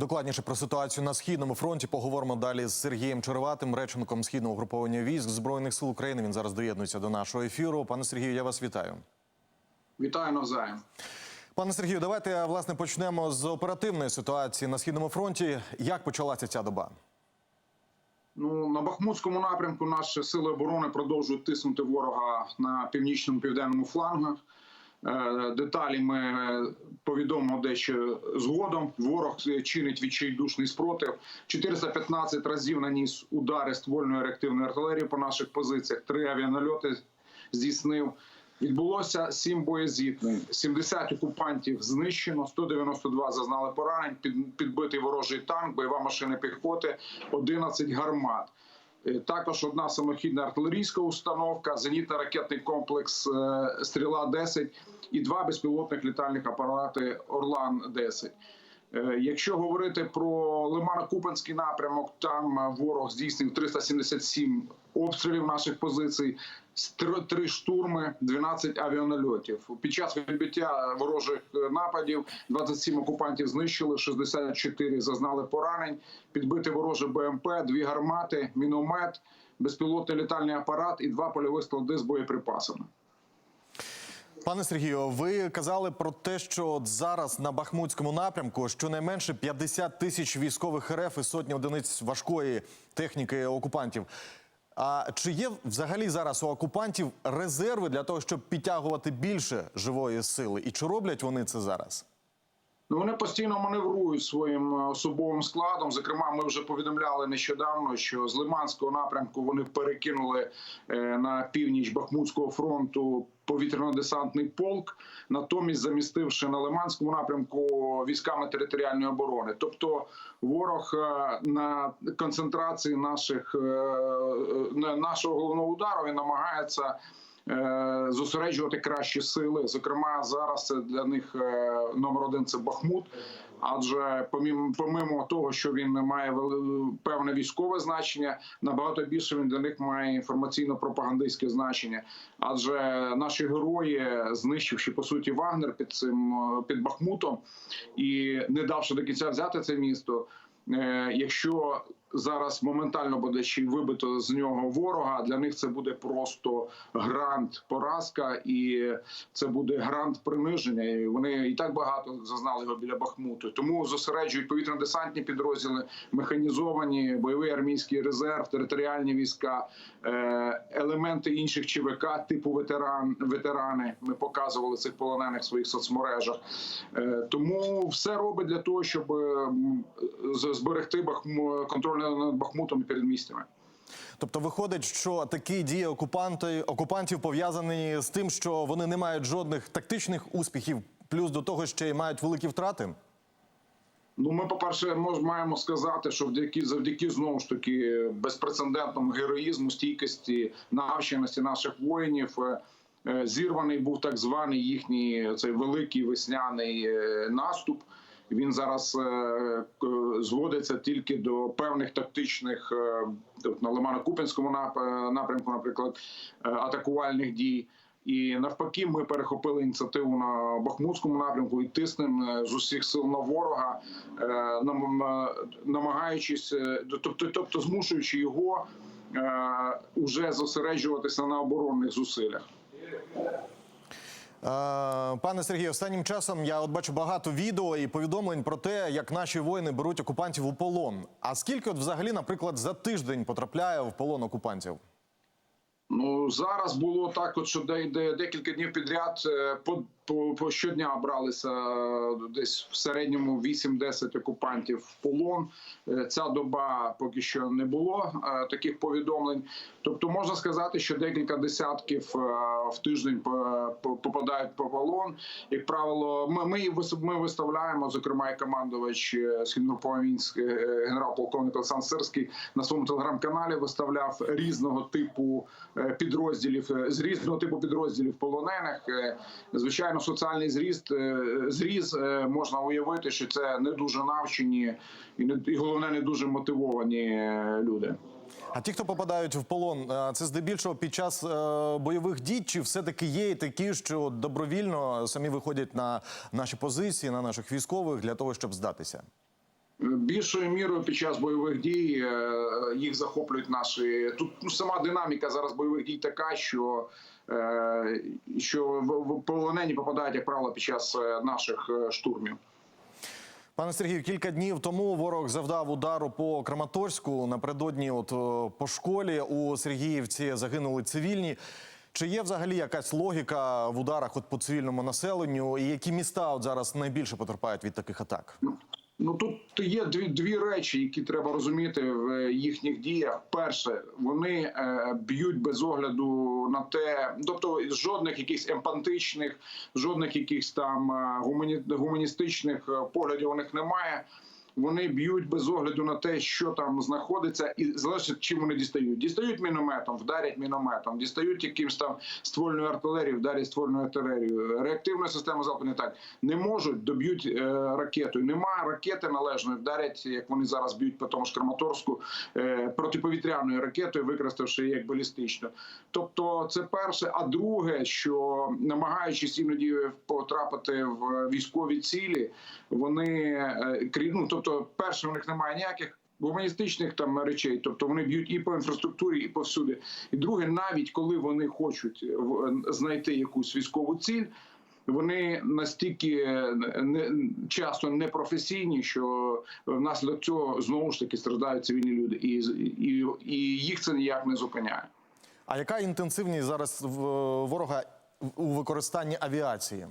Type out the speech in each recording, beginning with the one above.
Докладніше про ситуацію на східному фронті поговоримо далі з Сергієм Череватим, речником східного угруповання військ збройних сил України. Він зараз доєднується до нашого ефіру. Пане Сергію, я вас вітаю. Вітаю навзаєм. Пане Сергію, давайте власне почнемо з оперативної ситуації на східному фронті. Як почалася ця доба? Ну на Бахмутському напрямку наші сили оборони продовжують тиснути ворога на північному південному флангах. Е, Деталі ми повідомимо дещо згодом. Ворог чинить відчайдушний спротив. 415 разів наніс удари ствольної реактивної артилерії по наших позиціях. Три авіанальоти здійснив. Відбулося сім боєзіткнень, 70 окупантів знищено, 192 зазнали поранень, під, підбитий ворожий танк, бойова машина піхоти, 11 гармат. Е, Також одна самохідна артилерійська установка, зенітно-ракетний комплекс е, Стріла 10 і два безпілотних літальних апарати Орлан 10 Е, Якщо говорити про Лимано-Купенський напрямок, там е, ворог здійснив 377 обстрілів наших позицій, три штурми, 12 авіанальотів. Під час відбиття ворожих е, нападів 27 окупантів знищили, 64 зазнали поранень, підбити вороже БМП, дві гармати, міномет, безпілотний літальний апарат і два польові склади з боєприпасами. Пане Сергію, ви казали про те, що от зараз на Бахмутському напрямку щонайменше 50 тисяч військових РФ і сотні одиниць важкої техніки окупантів. А чи є взагалі зараз у окупантів резерви для того, щоб підтягувати більше живої сили? І чи роблять вони це зараз? Ну, вони постійно маневрують своїм е, особовим складом. Зокрема, ми вже повідомляли нещодавно, що з Лиманського напрямку вони перекинули е, на північ Бахмутського фронту повітряно-десантний полк, натомість замістивши на Лиманському напрямку військами територіальної оборони. Тобто ворог е, на концентрації наших нашого головного удару він намагається зосереджувати кращі сили. Зокрема, зараз це для них е, номер один це Бахмут. Адже помім, помимо того, що він має певне військове значення, набагато більше він для них має інформаційно-пропагандистське значення. Адже наші герої, знищивши по суті Вагнер під цим е, під Бахмутом і не давши до кінця взяти це місто. Е, Якщо зараз моментально буде ще й вибито з нього ворога, для них це буде просто грант поразка, і це буде грант приниження. І вони і так багато зазнали його біля Бахмуту. Тому зосереджують повітряно-десантні підрозділи, механізовані, бойовий армійський резерв, територіальні війська, е, елементи інших ЧВК, типу ветеран, ветерани. Ми показували цих полонених в своїх соцмережах. Е, Тому все робить для того, щоб зберегти Бахму контроль над Бахмутом і передмістями. Тобто виходить, що такі дії окупанти, окупантів пов'язані з тим, що вони не мають жодних тактичних успіхів, плюс до того ще й мають великі втрати. Ну, ми, по-перше, мож, маємо сказати, що завдяки завдяки знову ж таки безпрецедентному героїзму, стійкості, навченості наших воїнів. е, е, Зірваний був так званий їхній цей великий весняний е, наступ. Він зараз е, зводиться тільки до певних тактичних е, на Лимано-Купенському напрямку, наприклад, е, атакувальних дій. І навпаки, ми перехопили ініціативу на Бахмутському напрямку і тиснемо е, з усіх сил на ворога, е, е, намагаючись, е, тобто, тобто змушуючи його е, уже зосереджуватися на оборонних зусиллях. Е, Пане Сергію, останнім часом я от бачу багато відео і повідомлень про те, як наші воїни беруть окупантів у полон. А скільки, от взагалі, наприклад, за тиждень потрапляє в полон окупантів? Ну зараз було так, от що де, де декілька днів підряд е, по, по, по щодня бралися е, десь в середньому 8-10 окупантів в полон. Е, Ця доба поки що не було е, таких повідомлень. Тобто можна сказати, що декілька десятків в тиждень по- по- попадають по полон. Як правило, ми, ми, ми виставляємо, зокрема, і командувач е, генерал-полковник Олександр Сирський на своєму телеграм-каналі виставляв різного типу підрозділів з різного типу підрозділів полонених. Е, Соціальний зріст е, зріз е, можна уявити, що це не дуже навчені і не і головне не дуже мотивовані е, люди. А ті, хто попадають в полон, це здебільшого під час бойових дій, чи все-таки є і такі, що добровільно самі виходять на наші позиції, на наших військових для того, щоб здатися? Більшою мірою під час бойових дій е, їх захоплюють наші тут. Ну сама динаміка зараз бойових дій така, що е, що полонені попадають, як правило, під час е, наших штурмів. Пане Сергію, кілька днів тому ворог завдав удару по Краматорську. Напередодні, от по школі у Сергіївці загинули цивільні. Чи є взагалі якась логіка в ударах от по цивільному населенню? І які міста от зараз найбільше потерпають від таких атак? Ну тут є дві дві речі, які треба розуміти в їхніх діях. Перше, вони е, б'ють без огляду на те, тобто жодних якихось емпантичних, жодних якихось там е, гуманістичних е, поглядів у них немає. Вони б'ють без огляду на те, що там знаходиться, і залежить, чим вони дістають. Дістають мінометом, вдарять мінометом, дістають якимсь там ствольною артилерією, вдарять ствольною артилерією. Реактивну систему залпу не так не можуть, доб'ють е, ракетою. Немає ракети належної, вдарять, як вони зараз б'ють по тому ж Краматорську, е, протиповітряною ракетою, використавши як балістичну. Тобто, це перше. А друге, що намагаючись іноді потрапити в військові цілі, вони е, крім ну, тобто, перше, у них немає ніяких. Гуманістичних там речей, тобто вони б'ють і по інфраструктурі, і повсюди. І друге, навіть коли вони хочуть е, знайти якусь військову ціль, вони настільки не часто непрофесійні, що внаслідок цього знову ж таки страждають цивільні люди, і, і, і їх це ніяк не зупиняє. А яка інтенсивність зараз ворога у використанні авіації?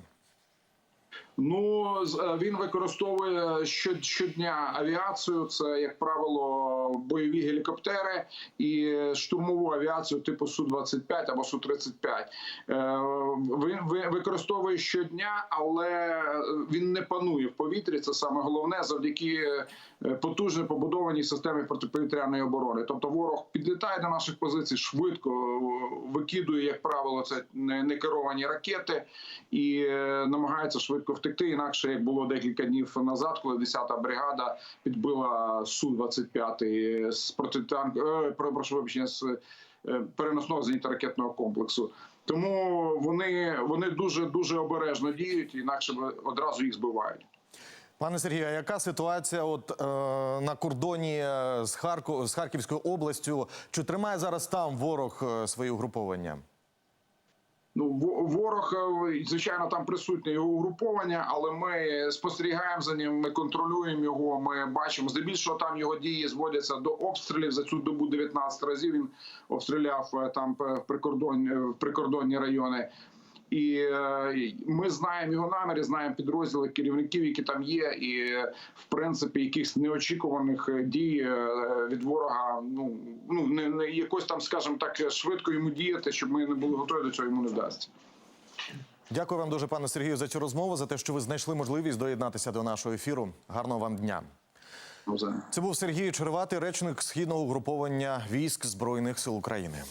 Ну е, він використовує щодня авіацію. Це як правило бойові гелікоптери і штурмову авіацію типу су 25 або су 35 Він використовує щодня, але він не панує в повітрі. Це саме головне завдяки е, потужно побудованій системі протиповітряної оборони. Тобто ворог підлітає до наших позицій, швидко е, викидує, як правило, це не керовані ракети і е, намагається швидко втекти. Інакше як було декілька днів назад, коли 10-та бригада підбила су 25 з протитанк... е, прошу вибачення з е, переносного зенітно-ракетного комплексу. Тому вони, вони дуже дуже обережно діють, інакше одразу їх збивають. Пане Сергію, а яка ситуація от, е, на кордоні е, з, Харку, з Харківською областю? Чи тримає зараз там ворог свої угруповання? Ну, ворог, е, звичайно, там присутнє його угруповання, але ми спостерігаємо за ним, ми контролюємо його. Ми бачимо здебільшого там його дії зводяться до обстрілів. За цю добу 19 разів він обстріляв е, там п- прикордонні, прикордонні райони. І е, ми знаємо його наміри, знаємо підрозділи керівників, які там є, і в принципі якихось неочікуваних е, дій е, від ворога. Ну ну не, не якось там, скажімо так, швидко йому діяти, щоб ми не були готові до цього. Йому не вдасться. Дякую вам дуже, пане Сергію, за цю розмову, за те, що ви знайшли можливість доєднатися до нашого ефіру. Гарного вам дня. Це був Сергій Черватий, речник східного угруповання військ Збройних сил України.